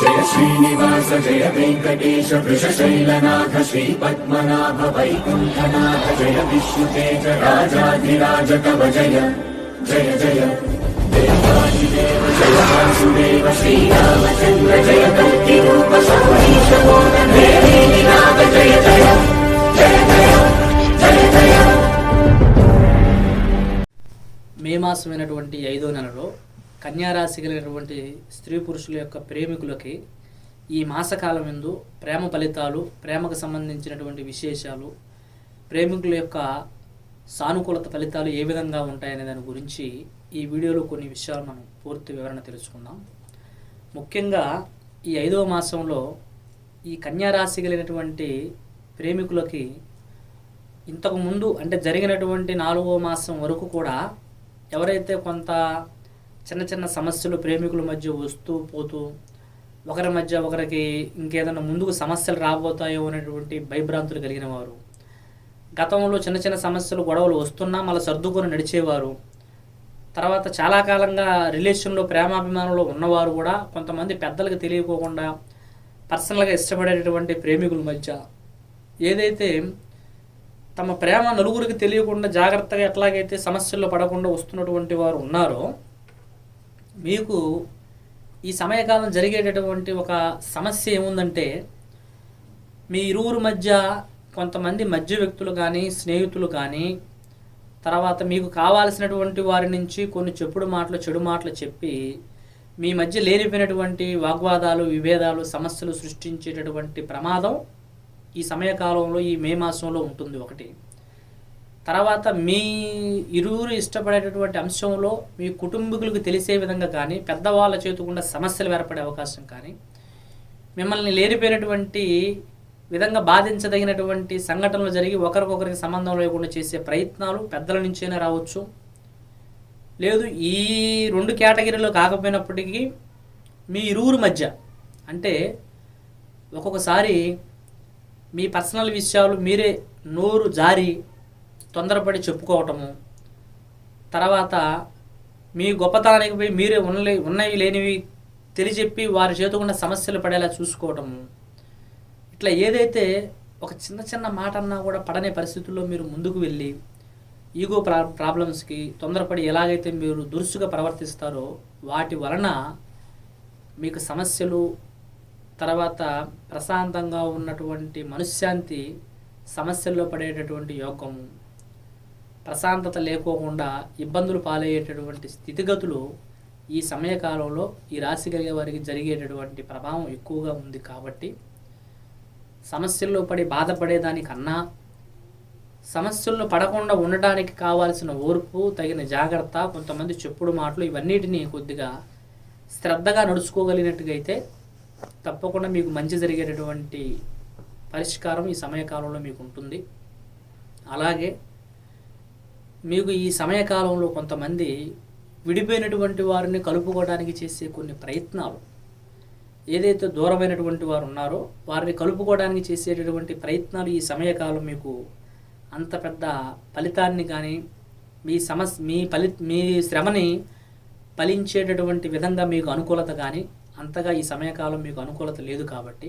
జయ శ్రీనివాస జయ వెంకటేశ వృషశైలనాథ శ్రీ పద్మనాభ వైకుంఠనాథ జయ విష్ణుతేజ రాజాధిరాజ కవ జయ జయ జయ. దేవాదిదేవ జయ వాసుదేవ శ్రీరామచంద్ర జయ కల్కి రూప సౌరీశ నాథ జయ జయ జయ జయ జయ జయ. మే మాసమైనటువంటి ఐదో నెలలో కన్యారాశి కలిగినటువంటి స్త్రీ పురుషుల యొక్క ప్రేమికులకి ఈ మాసకాలం ఎందు ప్రేమ ఫలితాలు ప్రేమకు సంబంధించినటువంటి విశేషాలు ప్రేమికుల యొక్క సానుకూలత ఫలితాలు ఏ విధంగా ఉంటాయనే దాని గురించి ఈ వీడియోలో కొన్ని విషయాలు మనం పూర్తి వివరణ తెలుసుకుందాం. ముఖ్యంగా ఈ ఐదవ మాసంలో ఈ కన్యారాశి కలిగినటువంటి ప్రేమికులకి ఇంతకు ముందు అంటే జరిగినటువంటి నాలుగో మాసం వరకు కూడా ఎవరైతే కొంత చిన్న చిన్న సమస్యలు ప్రేమికుల మధ్య వస్తూ పోతూ ఒకరి మధ్య ఒకరికి ఇంకేదైనా ముందుకు సమస్యలు రాబోతాయో అనేటువంటి భయభ్రాంతులు కలిగిన వారు గతంలో చిన్న చిన్న సమస్యలు గొడవలు వస్తున్నా మళ్ళీ సర్దుకొని నడిచేవారు. తర్వాత చాలా కాలంగా రిలేషన్లో ప్రేమాభిమానంలో ఉన్నవారు కూడా కొంతమంది పెద్దలకు తెలియకోకుండా పర్సనల్గా ఇష్టపడేటటువంటి ప్రేమికుల మధ్య ఏదైతే తమ ప్రేమ నలుగురికి తెలియకుండా జాగ్రత్తగా ఎట్లాగైతే సమస్యల్లో పడకుండా వస్తున్నటువంటి వారు ఉన్నారో మీకు ఈ సమయకాలం జరిగేటటువంటి ఒక సమస్య ఏముందంటే మీ ఇరువురు మధ్య కొంతమంది మధ్య వ్యక్తులు కానీ స్నేహితులు కానీ తర్వాత మీకు కావాల్సినటువంటి వారి నుంచి కొన్ని చెప్పుడు మాటలు చెడు మాటలు చెప్పి మీ మధ్య లేనిపోయినటువంటి వాగ్వాదాలు విభేదాలు సమస్యలు సృష్టించేటటువంటి ప్రమాదం ఈ సమయకాలంలో ఈ మే మాసంలో ఉంటుంది ఒకటి. తర్వాత మీ ఇరువురు ఇష్టపడేటటువంటి అంశంలో మీ కుటుంబీకులకు తెలిసే విధంగా కానీ పెద్దవాళ్ళ చేతుకుండా సమస్యలు ఏర్పడే అవకాశం కానీ మిమ్మల్ని లేనిపోయినటువంటి విధంగా బాధించదగినటువంటి సంఘటనలు జరిగి ఒకరికొకరికి సంబంధం లేకుండా చేసే ప్రయత్నాలు పెద్దల నుంచైనా రావచ్చు. లేదు ఈ రెండు కేటగిరీలో కాకపోయినప్పటికీ మీ ఇరువురు మధ్య అంటే ఒక్కొక్కసారి మీ పర్సనల్ విషయాలు మీరే నోరు జారి తొందరపడి చెప్పుకోవటము. తర్వాత మీ గొప్పతనానికి పోయి మీరే ఉన్నలే ఉన్నవి లేనివి తెలియజెప్పి వారి చేతుకుండా సమస్యలు పడేలా చూసుకోవటము. ఇట్లా ఏదైతే ఒక చిన్న చిన్న మాట అన్నా కూడా పడనే పరిస్థితుల్లో మీరు ముందుకు వెళ్ళి ఈగో ప్రా ప్రాబ్లమ్స్కి తొందరపడి ఎలాగైతే మీరు దురుసుగా ప్రవర్తిస్తారో వాటి వలన మీకు సమస్యలు తర్వాత ప్రశాంతంగా ఉన్నటువంటి మనశ్శాంతి సమస్యల్లో పడేటటువంటి యోగము ప్రశాంతత లేకోకుండా ఇబ్బందులు పాలయ్యేటటువంటి స్థితిగతులు ఈ సమయకాలంలో ఈ రాశి కలిగే వారికి జరిగేటటువంటి ప్రభావం ఎక్కువగా ఉంది కాబట్టి సమస్యల్లో పడి బాధపడేదానికన్నా సమస్యల్లో పడకుండా ఉండడానికి కావాల్సిన ఓర్పు తగిన జాగ్రత్త కొంతమంది చెప్పుడు మాటలు ఇవన్నిటినీ కొద్దిగా శ్రద్ధగా నడుచుకోగలిగినట్టుగా అయితే తప్పకుండా మీకు మంచి జరిగేటటువంటి పరిష్కారం ఈ సమయకాలంలో మీకు ఉంటుంది. అలాగే మీకు ఈ సమయకాలంలో కొంతమంది విడిపోయినటువంటి వారిని కలుపుకోవడానికి చేసే కొన్ని ప్రయత్నాలు. ఏదైతే దూరమైనటువంటి వారు ఉన్నారో వారిని కలుపుకోవడానికి చేసేటటువంటి ప్రయత్నాలు ఈ సమయకాలం మీకు అంత పెద్ద ఫలితాన్ని కానీ మీ సమస్ మీ ఫలి మీ శ్రమని ఫలించేటటువంటి విధంగా మీకు అనుకూలత కానీ అంతగా ఈ సమయకాలం మీకు అనుకూలత లేదు కాబట్టి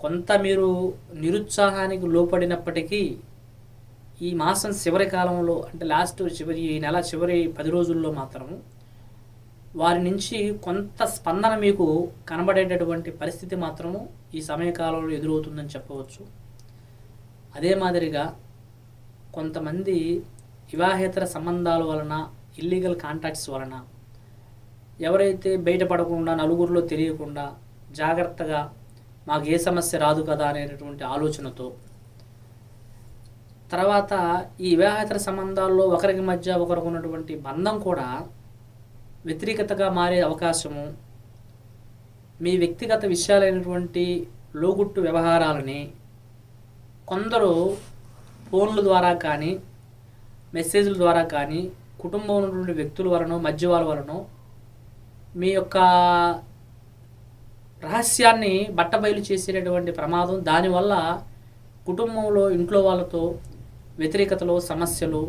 కొంత మీరు నిరుత్సాహానికి లోపడినప్పటికీ ఈ మాసం చివరి కాలంలో అంటే లాస్ట్ చివరి ఈ నెల చివరి పది రోజుల్లో మాత్రము వారి నుంచి కొంత స్పందన మీకు కనబడేటటువంటి పరిస్థితి మాత్రము ఈ సమయకాలంలో ఎదురవుతుందని చెప్పవచ్చు. అదే మాదిరిగా కొంతమంది వివాహేతర సంబంధాల వలన ఇల్లీగల్ కాంటాక్ట్స్ వలన ఎవరైతే బయటపడకుండా నలుగురిలో తెలియకుండా జాగ్రత్తగా మాకు ఏ సమస్య రాదు కదా అనేటటువంటి ఆలోచనతో తర్వాత ఈ వివాహేతర సంబంధాల్లో ఒకరికి మధ్య ఒకరికి ఉన్నటువంటి బంధం కూడా వ్యతిరేకతగా మారే అవకాశము. మీ వ్యక్తిగత విషయాలైనటువంటి లోగుట్టు వ్యవహారాలని కొందరు ఫోన్ల ద్వారా కానీ మెసేజ్ల ద్వారా కానీ కుటుంబంలో ఉన్నటువంటి వ్యక్తుల వలన మధ్య వాళ్ళ వలన మీ యొక్క రహస్యాన్ని బట్టబయలు చేసేటటువంటి ప్రమాదం దానివల్ల కుటుంబంలో ఇంట్లో వాళ్ళతో వ్యతిరేకతలు సమస్యలు.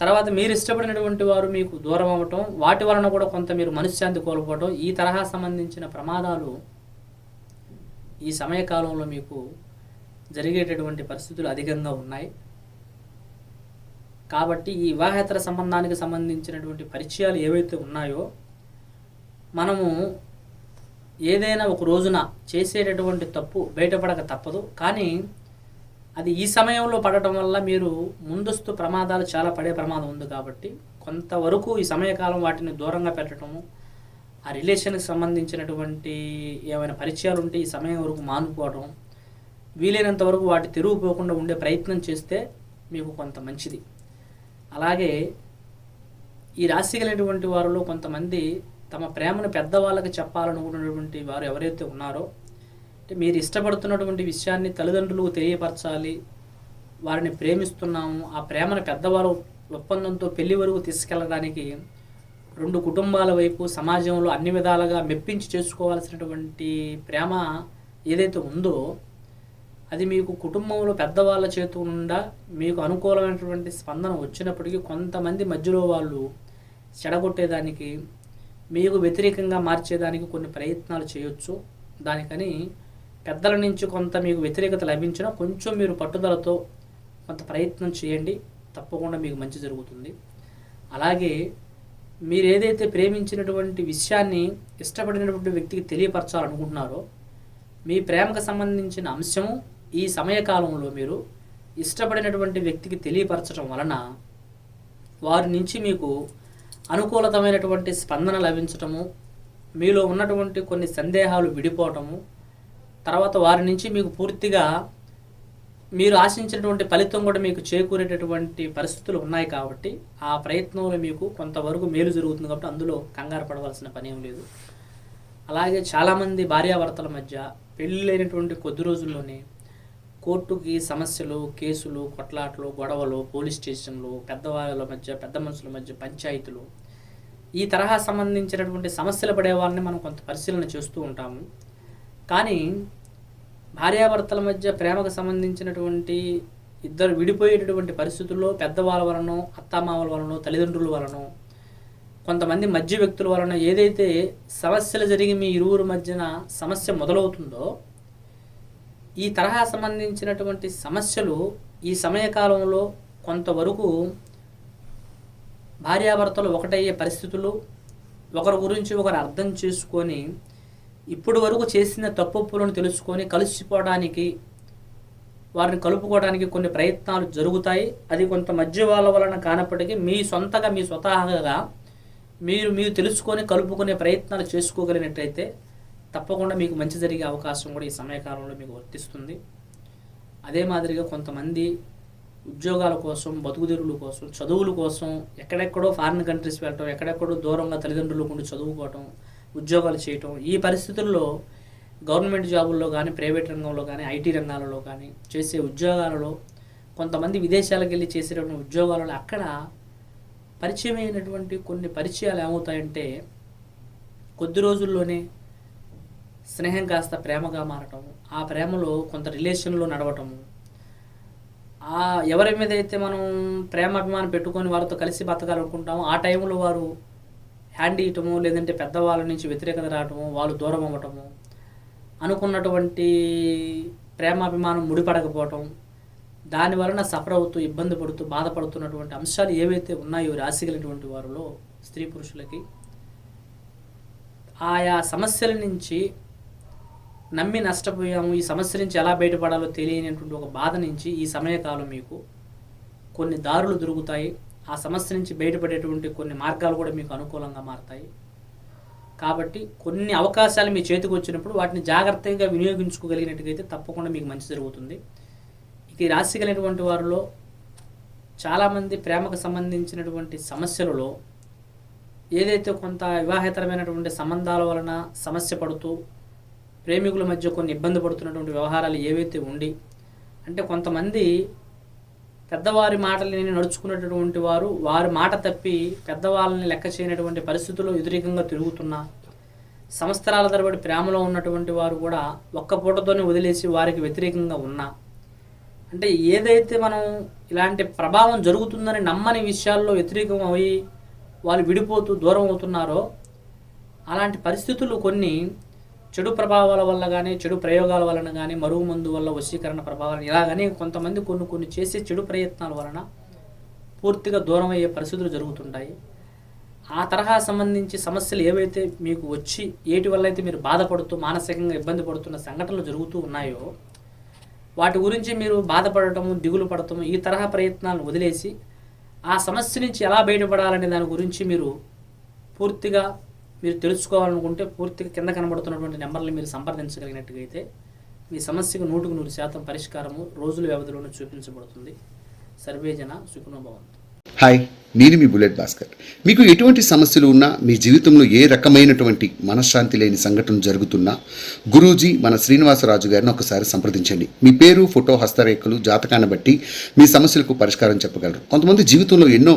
తర్వాత మీరు ఇష్టపడినటువంటి వారు మీకు దూరం అవ్వటం వాటి వలన కూడా కొంత మీరు మనశ్శాంతి కోల్పోవటం ఈ తరహా సంబంధించిన ప్రమాదాలు ఈ సమయకాలంలో మీకు జరిగేటటువంటి పరిస్థితులు అధికంగా ఉన్నాయి. కాబట్టి ఈ వివాహేతర సంబంధానికి సంబంధించినటువంటి పరిచయాలు ఏవైతే ఉన్నాయో మనము ఏదైనా ఒక రోజున చేసేటటువంటి తప్పు బయటపడక తప్పదు. కానీ అది ఈ సమయంలో పడటం వల్ల మీరు ముందస్తు ప్రమాదాలు చాలా పడే ప్రమాదం ఉంది కాబట్టి కొంతవరకు ఈ సమయకాలం వాటిని దూరంగా పెట్టడము ఆ రిలేషన్కి సంబంధించినటువంటి ఏమైనా పరిచయాలు ఉంటే ఈ సమయం వరకు మానుకోవడం వీలైనంత వరకు వాటి తిరుగుపోకుండా ఉండే ప్రయత్నం చేస్తే మీకు కొంత మంచిది. అలాగే ఈ రాశి కలిగినటువంటి వారిలో కొంతమంది తమ ప్రేమను పెద్దవాళ్ళకి చెప్పాలనుకున్నటువంటి వారు ఎవరైతే ఉన్నారో అంటే మీరు ఇష్టపడుతున్నటువంటి విషయాన్ని తల్లిదండ్రులకు తెలియపరచాలి వారిని ప్రేమిస్తున్నాము ఆ ప్రేమను పెద్దవారు ఒప్పందంతో పెళ్ళి వరకు తీసుకెళ్ళడానికి రెండు కుటుంబాల వైపు సమాజంలో అన్ని విధాలుగా మెప్పించి చేసుకోవాల్సినటువంటి ప్రేమ ఏదైతే ఉందో అది మీకు కుటుంబంలో పెద్దవాళ్ళ చేతు నుండా మీకు అనుకూలమైనటువంటి స్పందన వచ్చినప్పటికీ కొంతమంది మధ్యలో వాళ్ళు చెడగొట్టేదానికి మీకు వ్యతిరేకంగా మార్చేదానికి కొన్ని ప్రయత్నాలు చేయొచ్చు. దానికని పెద్దల నుంచి కొంత మీకు వ్యతిరేకత లభించినా కొంచెం మీరు పట్టుదలతో కొంత ప్రయత్నం చేయండి. తప్పకుండా మీకు మంచి జరుగుతుంది. అలాగే మీరు ఏదైతే ప్రేమించినటువంటి విషయాన్ని ఇష్టపడినటువంటి వ్యక్తికి తెలియపరచాలనుకుంటున్నారో మీ ప్రేమకు సంబంధించిన అంశము ఈ సమయకాలంలో మీరు ఇష్టపడినటువంటి వ్యక్తికి తెలియపరచడం వలన వారి నుంచి మీకు అనుకూలతమైనటువంటి స్పందన లభించటము మీలో ఉన్నటువంటి కొన్ని సందేహాలు విడిపోవటము తర్వాత వారి నుంచి మీకు పూర్తిగా మీరు ఆశించినటువంటి ఫలితం కూడా మీకు చేకూరేటటువంటి పరిస్థితులు ఉన్నాయి కాబట్టి ఆ ప్రయత్నంలో మీకు కొంతవరకు మేలు జరుగుతుంది కాబట్టి అందులో కంగారు పడవలసిన పని ఏం లేదు. అలాగే చాలామంది భార్యాభర్తల మధ్య పెళ్ళైనటువంటి కొద్ది రోజుల్లోనే కోర్టుకి సమస్యలు కేసులు కొట్లాటలు గొడవలు పోలీస్ స్టేషన్లు పెద్దవాళ్ళ మధ్య పెద్ద మనుషుల మధ్య పంచాయతీలు ఈ తరహా సంబంధించినటువంటి సమస్యలు పడే మనం కొంత పరిశీలన చేస్తూ ఉంటాము. కానీ భార్యాభర్తల మధ్య ప్రేమకు సంబంధించినటువంటి ఇద్దరు విడిపోయేటటువంటి పరిస్థితుల్లో పెద్దవాళ్ళ వలన అత్తామామల వలన తల్లిదండ్రుల వలన కొంతమంది మధ్య వ్యక్తుల వలన ఏదైతే సమస్యలు జరిగి మీ ఇరువురు మధ్యన సమస్య మొదలవుతుందో ఈ తరహా సంబంధించినటువంటి సమస్యలు ఈ సమయకాలంలో కొంతవరకు భార్యాభర్తలు ఒకటయ్యే పరిస్థితులు ఒకరి గురించి ఒకరు అర్థం చేసుకొని ఇప్పుడు వరకు చేసిన తప్పులను తెలుసుకొని కలిసిపోవడానికి వారిని కలుపుకోవడానికి కొన్ని ప్రయత్నాలు జరుగుతాయి. అది కొంత మధ్య వాళ్ళ వలన కానప్పటికీ మీ సొంతగా మీ స్వతహాగా మీరు మీరు తెలుసుకొని కలుపుకునే ప్రయత్నాలు చేసుకోగలిగినట్టయితే తప్పకుండా మీకు మంచి జరిగే అవకాశం కూడా ఈ సమయకాలంలో మీకు వర్తిస్తుంది. అదే మాదిరిగా కొంతమంది ఉద్యోగాల కోసం బతుకుదెరువుల కోసం చదువుల కోసం ఎక్కడెక్కడో ఫారిన్ కంట్రీస్ వెళ్ళటం ఎక్కడెక్కడో దూరంగా తల్లిదండ్రులకు ఉండి చదువుకోవటం ఉద్యోగాలు చేయటం ఈ పరిస్థితుల్లో గవర్నమెంట్ జాబుల్లో కానీ ప్రైవేట్ రంగంలో కానీ ఐటీ రంగాలలో కానీ చేసే ఉద్యోగాలలో కొంతమంది విదేశాలకు వెళ్ళి చేసేటటువంటి ఉద్యోగాలలో అక్కడ పరిచయమైనటువంటి కొన్ని పరిచయాలు ఏమవుతాయంటే కొద్ది రోజుల్లోనే స్నేహం కాస్త ప్రేమగా మారటం ఆ ప్రేమలో కొంత రిలేషన్లో నడవటము ఆ ఎవరి మీద అయితే మనం ప్రేమ అభిమానం పెట్టుకొని వారితో కలిసి బతకాలనుకుంటామో ఆ టైంలో వారు హ్యాండ్ ఇవ్వటము లేదంటే పెద్దవాళ్ళ నుంచి వ్యతిరేకత రావటము వాళ్ళు దూరం అవ్వటము అనుకున్నటువంటి ప్రేమాభిమానం ముడిపడకపోవటం దాని వలన సఫర్ అవుతూ ఇబ్బంది పడుతూ బాధపడుతున్నటువంటి అంశాలు ఏవైతే ఉన్నాయో రాసిగలిగినటువంటి వారిలో స్త్రీ పురుషులకి ఆయా సమస్యల నుంచి నమ్మి నష్టపోయాము ఈ సమస్య నుంచి ఎలా బయటపడాలో తెలియనటువంటి ఒక బాధ నుంచి ఈ సమయకాలం మీకు కొన్ని దారులు దొరుకుతాయి. ఆ సమస్య నుంచి బయటపడేటువంటి కొన్ని మార్గాలు కూడా మీకు అనుకూలంగా మారతాయి. కాబట్టి కొన్ని అవకాశాలు మీ చేతికి వచ్చినప్పుడు వాటిని జాగ్రత్తగా వినియోగించుకోగలిగినట్టుగైతే తప్పకుండా మీకు మంచి జరుగుతుంది. ఇక రాశి కలిగినటువంటి వారిలో చాలామంది ప్రేమకు సంబంధించినటువంటి సమస్యలలో ఏదైతే కొంత వివాహేతరమైనటువంటి సంబంధాల వలన సమస్య పడుతూ ప్రేమికుల మధ్య కొన్ని ఇబ్బంది పడుతున్నటువంటి వ్యవహారాలు ఏవైతే ఉండి అంటే కొంతమంది పెద్దవారి మాటలని నడుచుకున్నటువంటి వారు వారి మాట తప్పి పెద్దవాళ్ళని లెక్క చేయనటువంటి పరిస్థితుల్లో వ్యతిరేకంగా తిరుగుతున్నా సంవత్సరాల తరబడి ప్రేమలో ఉన్నటువంటి వారు కూడా ఒక్క పూటతోనే వదిలేసి వారికి వ్యతిరేకంగా ఉన్నా. అంటే ఏదైతే మనం ఇలాంటి ప్రభావం జరుగుతుందని నమ్మని విషయాల్లో వ్యతిరేకం అయి వాళ్ళు విడిపోతూ దూరం అవుతున్నారో అలాంటి పరిస్థితులు కొన్ని చెడు ప్రభావాల వల్ల కానీ చెడు ప్రయోగాల వలన కానీ మరుగు మందు వల్ల వశీకరణ ప్రభావాలు ఇలాగని కొంతమంది కొన్ని కొన్ని చేసే చెడు ప్రయత్నాల వలన పూర్తిగా దూరం అయ్యే పరిస్థితులు జరుగుతుంటాయి. ఆ తరహా సంబంధించి సమస్యలు ఏవైతే మీకు వచ్చి ఏటి వల్ల అయితే మీరు బాధపడుతూ మానసికంగా ఇబ్బంది పడుతున్న సంఘటనలు జరుగుతూ ఉన్నాయో వాటి గురించి మీరు బాధపడటము దిగులు పడటము ఈ తరహా ప్రయత్నాలను వదిలేసి ఆ సమస్య నుంచి ఎలా బయటపడాలనే దాని గురించి మీరు పూర్తిగా మీరు తెలుసుకోవాలనుకుంటే పూర్తిగా కింద కనబడుతున్నటువంటి నెంబర్లు మీరు సంప్రదించగలిగినట్టుగైతే మీ సమస్యకు నూటుకు నూరు శాతం పరిష్కారము రోజుల వ్యవధిలోనే చూపించబడుతుంది. సర్వేజన సుఖనుభవంతు హాయ్ నేను మీ బుల్లెట్ భాస్కర్. మీకు ఎటువంటి సమస్యలు ఉన్నా మీ జీవితంలో ఏ రకమైనటువంటి మనశ్శాంతి లేని సంఘటన జరుగుతున్నా గురూజీ మన శ్రీనివాసరాజు గారిని ఒకసారి సంప్రదించండి. మీ పేరు ఫోటో హస్తరేఖలు జాతకాన్ని బట్టి మీ సమస్యలకు పరిష్కారం చెప్పగలరు. కొంతమంది జీవితంలో ఎన్నో